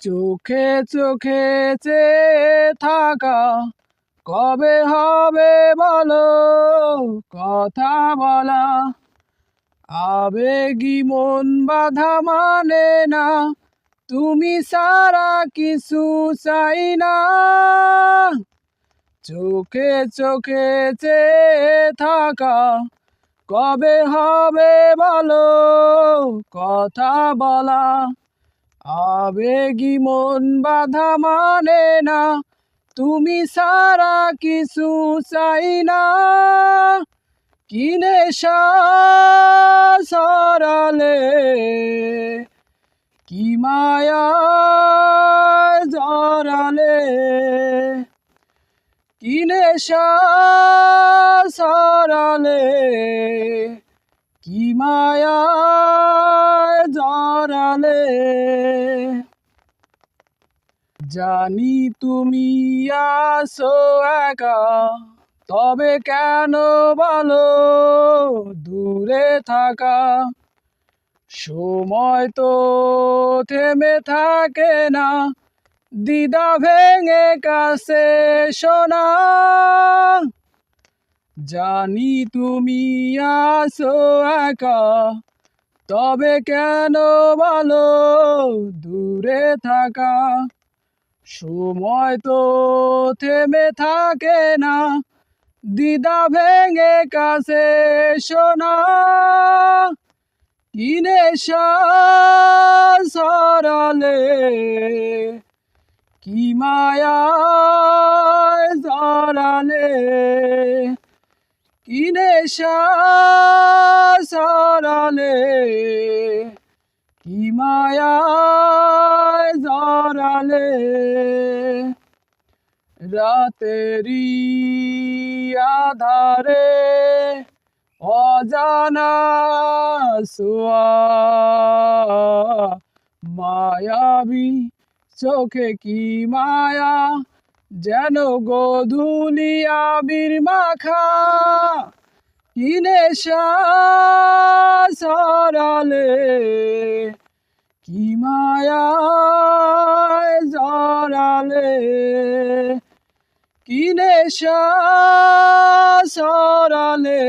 চোখে চোখে চেয়ে থাকা, কবে হবে বলো? কথা বলা, আবেগী মন বাধা মানে না, তুমি সারা কিছু চাই না। চোখে চোখে চেয়ে থাকা, কবে হবে বলো? কথা বলা আবেগী মন বাধা মানে না, তুমি সারা কিছু চাই না। কিনে সরালে কি মায়া জরালে কিনে সরালে কি মায়া জরালে জানি তুমি আসো একা, তবে কেন বলো দূরে থাকা? সময় তো থেমে থাকে না, দিদা ভেঙে কাছে শোনা জানি তুমি আসো একা, তবে কেন বলো দূরে থাকা? সময় তো থেমে থাকে না। দিদা ভেঙে কাছে শোনা কিনে সরালে। কি মায়া জরালে কিনে সরালে রাতেরি আধারে অজানা সোয়া। মায়াবী চোখে কি মায়া যেন গোধুলি আবির মাখা? কিনে সরালে? কি মায়া জরালে কিনে সরালে